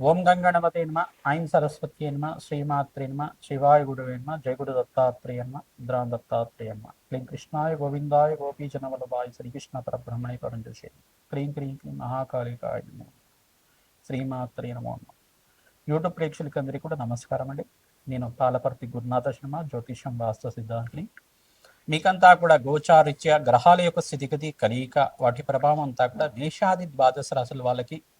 ఓం గంగణపతి నమ ఐం సరస్వతి నమ శ్రీమాత్రి నమ శివాయ గురువే నమ జయ దత్తాత్రేయ నమ దత్తాత్రేయ నమ. క్లీం కృష్ణాయ గోవిందాయ గోపీజన వల్లభాయ శ్రీకృష్ణ పరబ్రహ్మణే పరంజోషే క్రీం క్రీం క్రీం మహాకాళికాయ నమో శ్రీమాత్రి నమో నమ. యూట్యూబ్ ప్రేక్షకులందరికీ కూడా నమస్కారం అండి. నేను పాలపర్తి గురునాథ శర్మ జ్యోతిషం వాస్తు సిద్ధాంతిని. మీకంతా కూడా గోచారిత్య గ్రహాల యొక్క స్థితిగతి కలియిక వాటి ప్రభావం అంతా కూడా మేషాది ద్వాదశ రాశుల వాళ్ళకి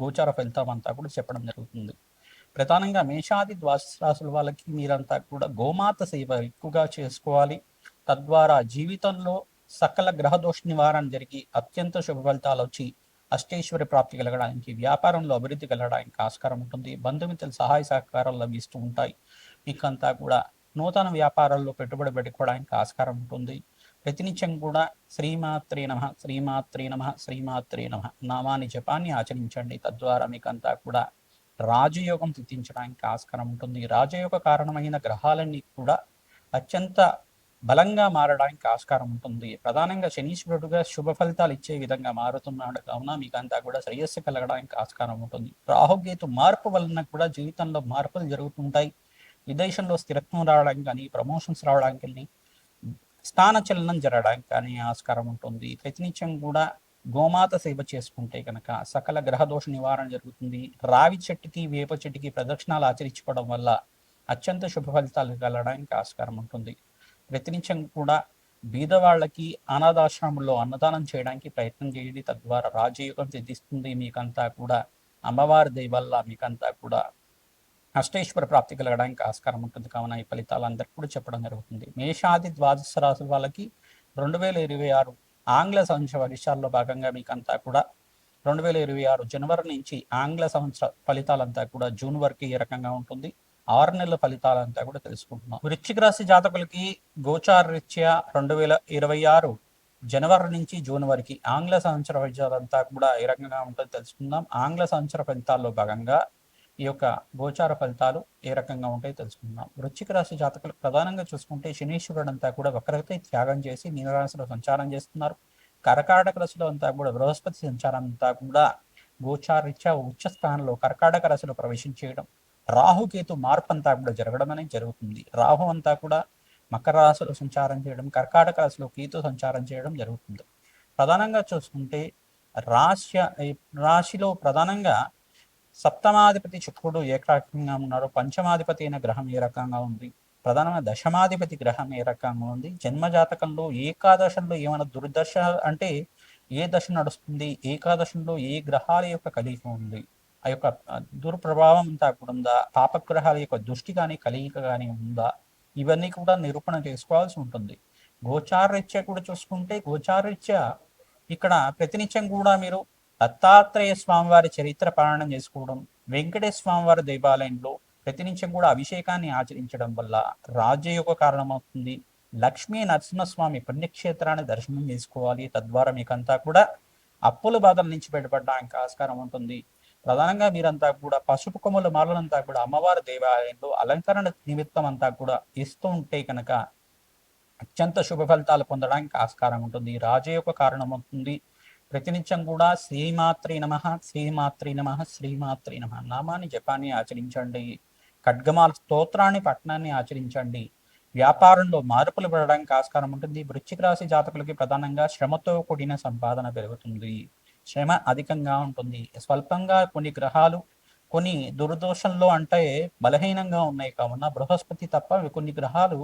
గోచార ఫలితం అంతా కూడా చెప్పడం జరుగుతుంది. ప్రధానంగా మేషాది ద్వాదశ రాశుల వాళ్ళకి మీరంతా కూడా గోమాత సేవ ఎక్కువగా చేసుకోవాలి. తద్వారా జీవితంలో సకల గ్రహ దోష నివారణ జరిగి అత్యంత శుభ ఫలితాలు వచ్చి అష్టేశ్వరి ప్రాప్తి కలగడానికి వ్యాపారంలో అభివృద్ధి కలగడానికి ఆస్కారం ఉంటుంది. బంధుమిత్రుల సహాయ సహకారాలు లభిస్తూ ఉంటాయి. మీకంతా కూడా నూతన వ్యాపారాల్లో పెట్టుబడి పెట్టుకోవడానికి ఆస్కారం ఉంటుంది. ప్రతినిత్యం కూడా శ్రీమాత్రే నమ శ్రీమాత్రే నమ శ్రీమాత్రే నమ. నామాని జపాన్ని ఆచరించండి. తద్వారా మీకంతా కూడా రాజయోగం సిద్ధించడానికి ఆస్కారం ఉంటుంది. రాజయోగ కారణమైన గ్రహాలన్నీ కూడా అత్యంత బలంగా మారడానికి ఆస్కారం ఉంటుంది. ప్రధానంగా శనీశ్వరుడుగా శుభ ఫలితాలు ఇచ్చే విధంగా మారుతున్నాడు. కావున మీకంతా కూడా శ్రేయస్సు కలగడానికి ఆస్కారం ఉంటుంది. రాహుకేతు మార్పు వలన కూడా జీవితంలో మార్పులు జరుగుతుంటాయి. విదేశంలో స్థిరత్వం రావడానికి కానీ ప్రమోషన్స్ రావడానికి స్థానచలనం చలనం జరగడానికి కానీ ఆస్కారం ఉంటుంది. ప్రతినిత్యం కూడా గోమాత సేవ చేసుకుంటే కనుక సకల గ్రహదోష నివారణ జరుగుతుంది. రావి చెట్టుకి వేప చెట్టుకి ప్రదక్షిణాలు ఆచరించుకోవడం వల్ల అత్యంత శుభ ఫలితాలు కలగడానికి ఆస్కారం ఉంటుంది. ప్రతినిత్యం కూడా బీదవాళ్ళకి అనాథాశ్రమంలో అన్నదానం చేయడానికి ప్రయత్నం చేయండి. తద్వారా రాజయోగం సిద్ధిస్తుంది. మీకంతా కూడా అమ్మవారి దయ వల్ల మీకంతా కూడా అష్టేశ్వర ప్రాప్తి కలగడానికి ఆస్కారం ఉంటుంది. కావున ఈ ఫలితాలు అందరికి కూడా చెప్పడం జరుగుతుంది. మేషాది ద్వాదశ రాశుల వాళ్ళకి రెండు వేల ఇరవై ఆరు ఆంగ్ల సంవత్సర వర్షాల్లో భాగంగా మీకంతా కూడా రెండు వేల ఇరవై ఆరు జనవరి నుంచి ఆంగ్ల సంవత్సర ఫలితాలంతా కూడా జూన్ వరకు ఏ రకంగా ఉంటుంది? ఆరు నెలల ఫలితాలంతా కూడా తెలుసుకుంటున్నాం. వృశ్చిక రాశి జాతకులకి గోచార రీత్యా రెండు వేల ఇరవై ఆరు జనవరి నుంచి జూన్ వరకు ఆంగ్ల సంవత్సర ఫలితాలంతా కూడా ఏ రకంగా ఉంటుందో తెలుసుకుందాం. ఆంగ్ల సంవత్సర ఫలితాల్లో భాగంగా ఈ యొక్క గోచార ఫలితాలు ఏ రకంగా ఉంటాయో తెలుసుకుందాం. వృశ్చిక రాశి జాతకులు ప్రధానంగా చూసుకుంటే శనీశ్వరుడు అంతా కూడా వక్రతే త్యాగం చేసి మీనరాశిలో సంచారం చేస్తున్నారు. కర్కాటక రాశిలో అంతా కూడా బృహస్పతి సంచారం అంతా కూడా గోచారీత్యా ఉచ్చ స్థానంలో కర్కాటక రాశిలో ప్రవేశించేయడం రాహుకేతు మార్పు అంతా కూడా జరగడం అనేది జరుగుతుంది. రాహు అంతా కూడా మకర రాశిలో సంచారం చేయడం కర్కాటక రాశిలో కేతు సంచారం చేయడం జరుగుతుంది. ప్రధానంగా చూసుకుంటే రాశి రాశిలో ప్రధానంగా సప్తమాధిపతి శుక్రుడు ఏ రకంగా ఉన్నాడు పంచమాధిపతి అయిన గ్రహం ఏ రకంగా ఉంది ప్రధానంగా దశమాధిపతి గ్రహం ఏ రకంగా ఉంది జన్మజాతకంలో ఏకాదశంలో ఏమైనా దుర్దశ అంటే ఏ దశ నడుస్తుంది ఏకాదశంలో ఏ గ్రహాల యొక్క కలిగి ఉంది ఆ యొక్క దుర్ప్రభావం అంతా కూడా ఉందా పాపగ్రహాల యొక్క దృష్టి కానీ కలియిక కానీ ఉందా ఇవన్నీ కూడా నిరూపణ చేసుకోవాల్సి ఉంటుంది. గోచారరీత్యా కూడా చూసుకుంటే గోచారరీత్యా ఇక్కడ ప్రతినిత్యం కూడా మీరు దత్తాత్రేయ స్వామివారి చరిత్ర పాలన చేసుకోవడం వెంకటేశ్వర స్వామివారి దేవాలయంలో ప్రతినిత్యం కూడా అభిషేకాన్ని ఆచరించడం వల్ల రాజయోగ కారణమవుతుంది. లక్ష్మీ నరసింహస్వామి పుణ్యక్షేత్రాన్ని దర్శనం చేసుకోవాలి. తద్వారా మీకంతా కూడా అప్పుల బాధల నుంచి బయటపడడానికి ఆస్కారం ఉంటుంది. ప్రధానంగా మీరంతా కూడా పసుపు కొమ్మల మాలలంతా కూడా అమ్మవారి దేవాలయంలో అలంకరణ నిమిత్తం అంతా కూడా ఇస్తూ ఉంటే కనుక అత్యంత శుభ ఫలితాలు పొందడానికి ఆస్కారం ఉంటుంది. రాజయోగ కారణం అవుతుంది ప్రతినిత్యం కూడా శ్రీమాత్రి నమ శ్రీమాత్రి నమ శ్రీమాత్రి నమ. నామాన్ని జపాన్ని ఆచరించండి. ఖడ్గమాల స్తోత్రాన్ని పట్టణాన్ని ఆచరించండి. వ్యాపారంలో మార్పులు పడడానికి ఆస్కారం ఉంటుంది. వృశ్చిక రాశి జాతకులకి ప్రధానంగా శ్రమతో కూడిన సంపాదన పెరుగుతుంది. శ్రమ అధికంగా ఉంటుంది. స్వల్పంగా కొన్ని గ్రహాలు కొన్ని దురదోషంలో అంటే బలహీనంగా ఉన్నాయి. కావున బృహస్పతి తప్ప కొన్ని గ్రహాలు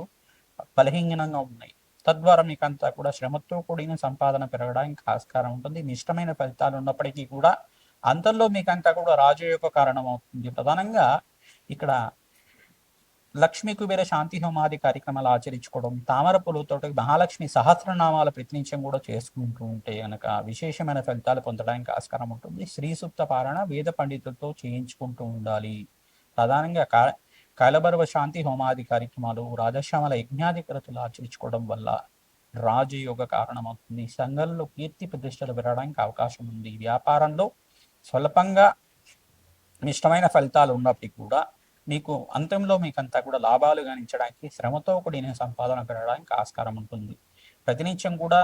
బలహీనంగా ఉన్నాయి. తద్వారా మీకు అంతా కూడా శ్రమతో కూడిన సంపాదన పెరగడానికి ఆస్కారం ఉంటుంది. నిష్టమైన ఫలితాలు ఉన్నప్పటికీ కూడా అంతల్లో మీకంతా కూడా రాజయోగ కారణం అవుతుంది ప్రధానంగా ఇక్కడ లక్ష్మీ కుబేర శాంతి హోమాది కార్యక్రమాలు ఆచరించుకోవడం తామర పూలతో మహాలక్ష్మి సహస్రనామాల ప్రతినిత్యం కూడా చేసుకుంటూ ఉంటే కనుక విశేషమైన ఫలితాలు పొందడానికి ఆస్కారం ఉంటుంది. శ్రీ సూక్త పాలన వేద పండితులతో చేయించుకుంటూ ఉండాలి. ప్రధానంగా కలబరవ శాంతి హోమాది కార్యక్రమాలు రాజశ్యామల యజ్ఞాధికరతలు ఆచరించుకోవడం వల్ల రాజయోగ కారణమవుతుంది. సంఘంలో కీర్తి ప్రతిష్టలు పెరగడానికి అవకాశం ఉంది. వ్యాపారంలో స్వల్పంగా మిష్టమైన ఫలితాలు ఉన్నప్పటికీ కూడా మీకు అంతంలో మీకంతా కూడా లాభాలు గణించడానికి శ్రమతో కూడిన సంపాదన పెరగడానికి ఆస్కారం ఉంటుంది. ప్రతినిత్యం కూడా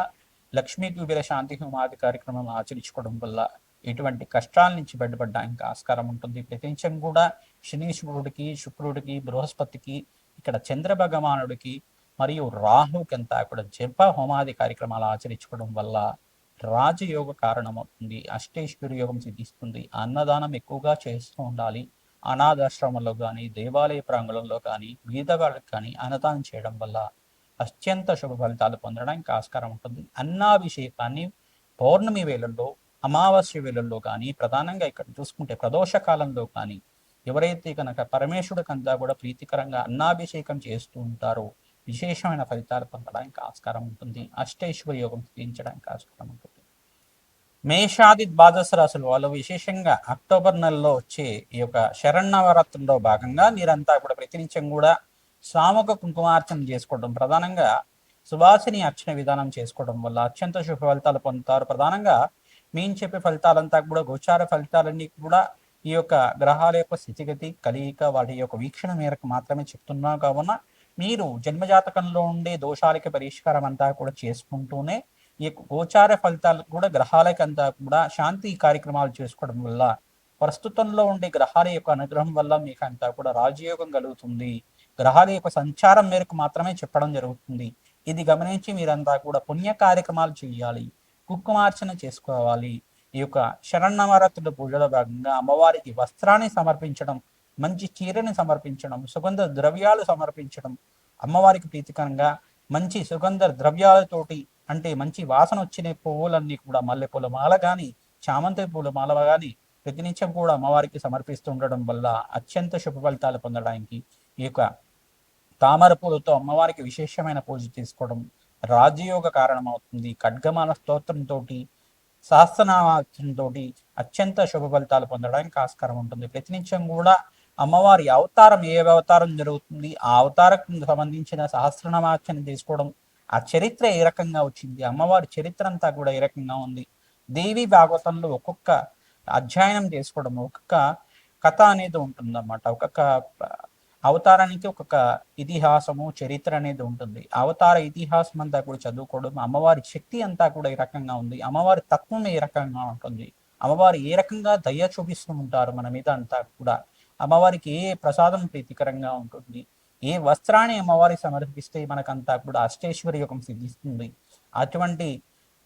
లక్ష్మీ కుబేర శాంతి హోమాది కార్యక్రమం ఆచరించుకోవడం వల్ల ఎటువంటి కష్టాల నుంచి బయటపడడానికి ఆస్కారం ఉంటుంది. ప్రతినిత్యం కూడా శనీశ్వరుడికి శుక్రుడికి బృహస్పతికి ఇక్కడ చంద్ర భగవానుడికి మరియు రాహుకి అంతా కూడా జప హోమాది కార్యక్రమాలు ఆచరించుకోవడం వల్ల రాజయోగ కారణమవుతుంది. అష్టేశ్వరి యోగం సిద్ధిస్తుంది. అన్నదానం ఎక్కువగా చేస్తూ ఉండాలి. అనాథాశ్రమంలో కానీ దేవాలయ ప్రాంగణంలో కానీ బీదవాళ్ళకి కానీ అన్నదానం చేయడం వల్ల అత్యంత శుభ ఫలితాలు పొందడానికి ఆస్కారం ఉంటుంది. అన్నాభిషేకాన్ని పౌర్ణమి వేళల్లో అమావాస్య వేళల్లో కానీ ప్రధానంగా ఇక్కడ చూసుకుంటే ప్రదోష కాలంలో కానీ ఎవరైతే కనుక పరమేశ్వరుడికంతా కూడా ప్రీతికరంగా అన్నాభిషేకం చేస్తూ ఉంటారో విశేషమైన ఫలితాలు పొందడానికి ఆస్కారం ఉంటుంది. అష్టైశ్వర్య యోగం స్థితించడానికి ఆస్కారం ఉంటుంది. మేషాది ద్వాదశ రాశులు వాళ్ళు విశేషంగా అక్టోబర్ నెలలో వచ్చే ఈ యొక్క శరణవరాత్రిలో భాగంగా మీరంతా కూడా ప్రతినిత్యం కూడా సాముక కుంకుమార్చన చేసుకోవడం ప్రధానంగా సువాసిని అర్చన విధానం చేసుకోవడం వల్ల అత్యంత శుభ ఫలితాలు పొందుతారు. ప్రధానంగా మేము చెప్పే ఫలితాలంతా కూడా గోచార ఫలితాలన్నీ కూడా ఈ యొక్క గ్రహాల యొక్క స్థితిగతి కలియిక వాటి యొక్క వీక్షణ మేరకు మాత్రమే చెప్తున్నా కావున మీరు జన్మజాతకంలో ఉండే దోషాలకి పరిష్కారం అంతా కూడా చేసుకుంటూనే ఈ యొక్క గోచార ఫలితాలు కూడా గ్రహాలకి అంతా కూడా శాంతి కార్యక్రమాలు చేసుకోవడం వల్ల ప్రస్తుతంలో ఉండే గ్రహాల యొక్క అనుగ్రహం వల్ల మీకు అంతా కూడా రాజయోగం కలుగుతుంది. గ్రహాల యొక్క సంచారం మేరకు మాత్రమే చెప్పడం జరుగుతుంది. ఇది గమనించి మీరంతా కూడా పుణ్య కార్యక్రమాలు చేయాలి. కుంకుమార్చన చేసుకోవాలి. ఈ యొక్క శరణవరాత్రుల పూజలో భాగంగా అమ్మవారికి వస్త్రాన్ని సమర్పించడం మంచి చీరని సమర్పించడం సుగంధ ద్రవ్యాలు సమర్పించడం అమ్మవారికి ప్రీతికరంగా మంచి సుగంధ ద్రవ్యాలతోటి అంటే మంచి వాసన వచ్చిన పువ్వులన్నీ కూడా మల్లెపూల మాల కానీ చామంతి పూల మాల కానీ ప్రతినిత్యం కూడా అమ్మవారికి సమర్పిస్తుండడం వల్ల అత్యంత శుభ ఫలితాలు పొందడానికి ఈ యొక్క తామర పూలతో అమ్మవారికి విశేషమైన పూజ చేసుకోవడం రాజయోగ కారణమవుతుంది. ఖడ్గమాల స్తోత్రంతో సహస్రనామార్చనతో అత్యంత శుభ ఫలితాలు పొందడానికి ఆస్కారం ఉంటుంది. ప్రతినిత్యం కూడా అమ్మవారి అవతారం ఏ అవతారం జరుగుతుంది ఆ అవతారకు సంబంధించిన సహస్రనామార్చన చేసుకోవడం ఆ చరిత్ర ఏ రకంగా వచ్చింది అమ్మవారి చరిత్ర అంతా కూడా ఏ రకంగా ఉంది దేవి భాగవతంలో ఒక్కొక్క అధ్యయనం చేసుకోవడం ఒక్కొక్క కథ అనేది ఉంటుందన్నమాట. ఒక్కొక్క అవతారానికి ఒక్కొక్క ఇతిహాసము చరిత్ర అనేది ఉంటుంది. అవతార ఇతిహాసం అంతా కూడా చదువుకోవడం అమ్మవారి శక్తి అంతా కూడా ఏ రకంగా ఉంది. అమ్మవారి తత్వం ఏ రకంగా ఉంటుంది. అమ్మవారు ఏ రకంగా దయ చూపిస్తూ ఉంటారు మన మీద అంతా కూడా? అమ్మవారికి ఏ ప్రసాదం ప్రీతికరంగా ఉంటుంది? ఏ వస్త్రాన్ని అమ్మవారికి సమర్పిస్తే మనకంతా కూడా అష్టేశ్వరి యోగం సిద్ధిస్తుంది? అటువంటి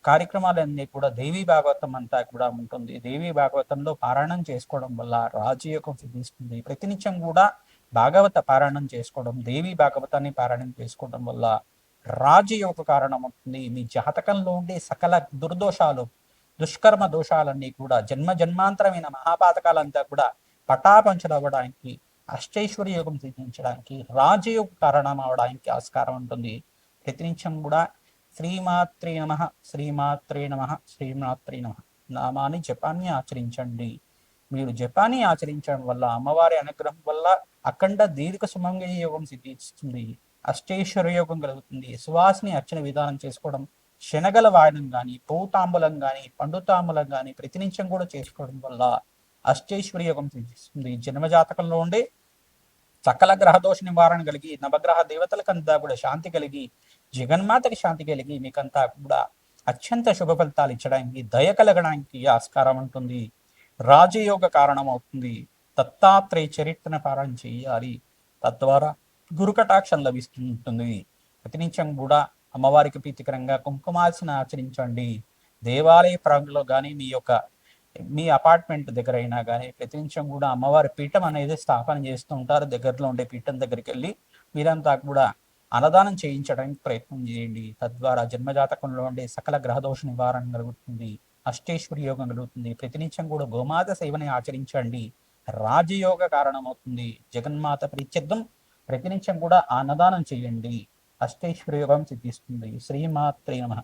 కార్యక్రమాలన్నీ కూడా దేవీ భాగవతం అంతా కూడా ఉంటుంది. దేవీ భాగవతంలో పారాయణం చేసుకోవడం వల్ల రాజయోగం సిద్ధిస్తుంది. ప్రతినిత్యం కూడా భాగవత పారాయణం చేసుకోవడం దేవి భాగవతాన్ని పారాయణం చేసుకోవడం వల్ల రాజయోగ కారణం అవుతుంది. మీ జాతకంలో ఉండే సకల దుర్దోషాలు దుష్కర్మ దోషాలన్నీ కూడా జన్మ జన్మాంతరమైన మహాపాతకాలంతా కూడా పటాపంచలవ్వడానికి అష్టైశ్వర్య యోగం సిద్ధించడానికి రాజయోగ కారణం అవడానికి ఆస్కారం ఉంటుంది. ప్రతినిత్యం కూడా శ్రీమాత్రే నమ శ్రీమాత్రే నమ శ్రీమాత్రే నమ. నామాన్ని జపాన్ని ఆచరించండి. మీరు జపాన్ని ఆచరించడం వల్ల అమ్మవారి అనుగ్రహం వల్ల అఖండ దీర్ఘ సుమంగళ యోగం సిద్ధిస్తుంది. అష్టేశ్వర యోగం కలుగుతుంది. సువాసిని అర్చన విధానం చేసుకోవడం శనగల వాడడం కానీ పూతాంబులం కానీ పండుతాంబులం కానీ ప్రతినిత్యం కూడా చేసుకోవడం వల్ల అష్టేశ్వర యోగం సిద్ధిస్తుంది. జన్మజాతకంలో ఉండే సకల గ్రహదోష నివారణ కలిగి నవగ్రహ దేవతలకంతా కూడా శాంతి కలిగి జగన్మాతకి శాంతి కలిగి మీకంతా కూడా అత్యంత శుభ ఫలితాలు ఇచ్చడానికి దయ కలగడానికి ఆస్కారం ఉంటుంది. రాజయోగ కారణం అవుతుంది. దత్తాత్రేయ చరిత్రను పారాయణ చేయాలి. తద్వారా గురుకటాక్షం లభిస్తుంటుంది. ప్రతినిత్యం కూడా అమ్మవారికి ప్రీతికరంగా కుంకుమార్చన ఆచరించండి. దేవాలయ ప్రాంగంలో కానీ మీ యొక్క మీ అపార్ట్మెంట్ దగ్గర అయినా కానీ ప్రతినిత్యం కూడా అమ్మవారి పీఠం అనేది స్థాపన చేస్తూ ఉంటారు. దగ్గరలో ఉండే పీఠం దగ్గరికి వెళ్ళి మీరంతా కూడా అన్నదానం చేయించడానికి ప్రయత్నం చేయండి. తద్వారా జన్మజాతకంలో ఉండే సకల గ్రహదోష నివారణ కలుగుతుంది. అష్టేశ్వరి యోగం కలుగుతుంది. ప్రతినిత్యం కూడా గోమాత సేవని ఆచరించండి. రాజయోగ కారణమవుతుంది. జగన్మాత ప్రీత్యర్థం నిమిషం కూడా అన్నదానం చేయండి. అష్టేశ్వరయోగం సిద్ధిస్తుంది. శ్రీమాత్రే నమ.